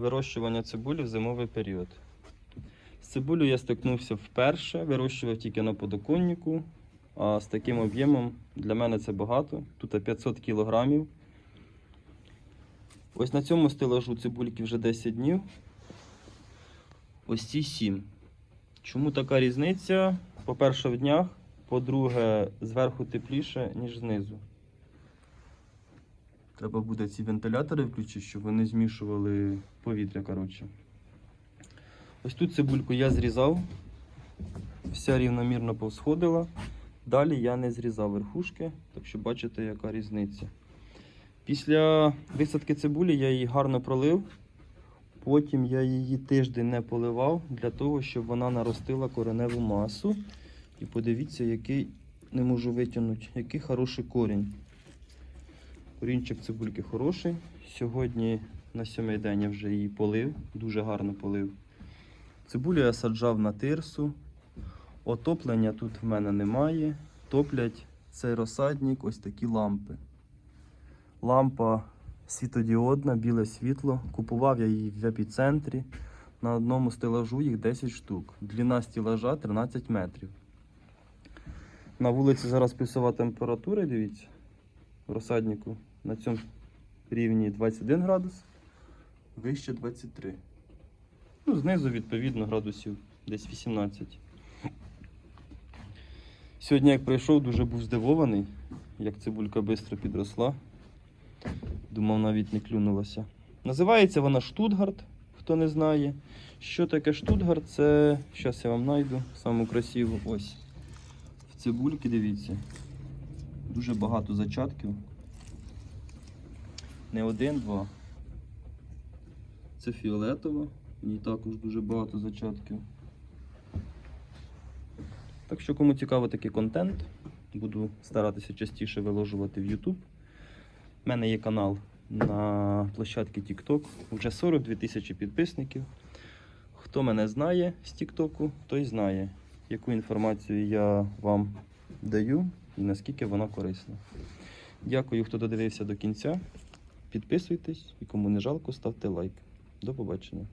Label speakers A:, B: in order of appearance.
A: вирощування цибулі в зимовий період. З цибулю я стикнувся вперше, вирощував тільки на подоконнику, а з таким об'ємом для мене це багато. Тут 500 кілограмів. Ось на цьому стелажу цибульки вже 10 днів. Ось ці 7. Чому така різниця? По-перше, в днях, по-друге, зверху тепліше, ніж знизу. Треба буде ці вентилятори включити, щоб вони змішували повітря. коротше. Ось тут цибульку я зрізав, вся рівномірно повсходила. Далі я не зрізав верхушки, так що бачите, яка різниця. Після висадки цибулі я її гарно пролив. Потім я її тиждень не поливав для того, щоб вона наростила кореневу масу. І подивіться, який не можу витягнути, який хороший корінь. Корінчик цибульки хороший. Сьогодні на сьомий день я вже її полив, дуже гарно полив. Цибулю я саджав на тирсу. Отоплення тут в мене немає. Топлять цей розсадник ось такі лампи. Лампа світодіодна, біле світло. Купував я її в епіцентрі. На одному стелажу їх 10 штук. Длина стелажа 13 метрів. На вулиці зараз плюсова температура, дивіться, розсаднику на цьому рівні 21 градус, вище 23. Ну, знизу, відповідно, градусів десь 18. Сьогодні, як прийшов, дуже був здивований, як цибулька швидко підросла. Думав, навіть не клюнулася. Називається вона Штутгарт, хто не знає. Що таке Штутгарт? Це, зараз я вам знайду саму красиву. Ось. В цибульки, дивіться. Дуже багато зачатків. Не один, два. Це фіолетова. В ній також дуже багато зачатків. Так що, кому цікаво такий контент, буду старатися частіше виложувати в YouTube. У мене є канал на площадці TikTok. Вже 42 тисячі підписників. Хто мене знає з TikTok, той знає, яку інформацію я вам даю і наскільки вона корисна. Дякую, хто додивився до кінця. Підписуйтесь і кому не жалко, ставте лайк. До побачення.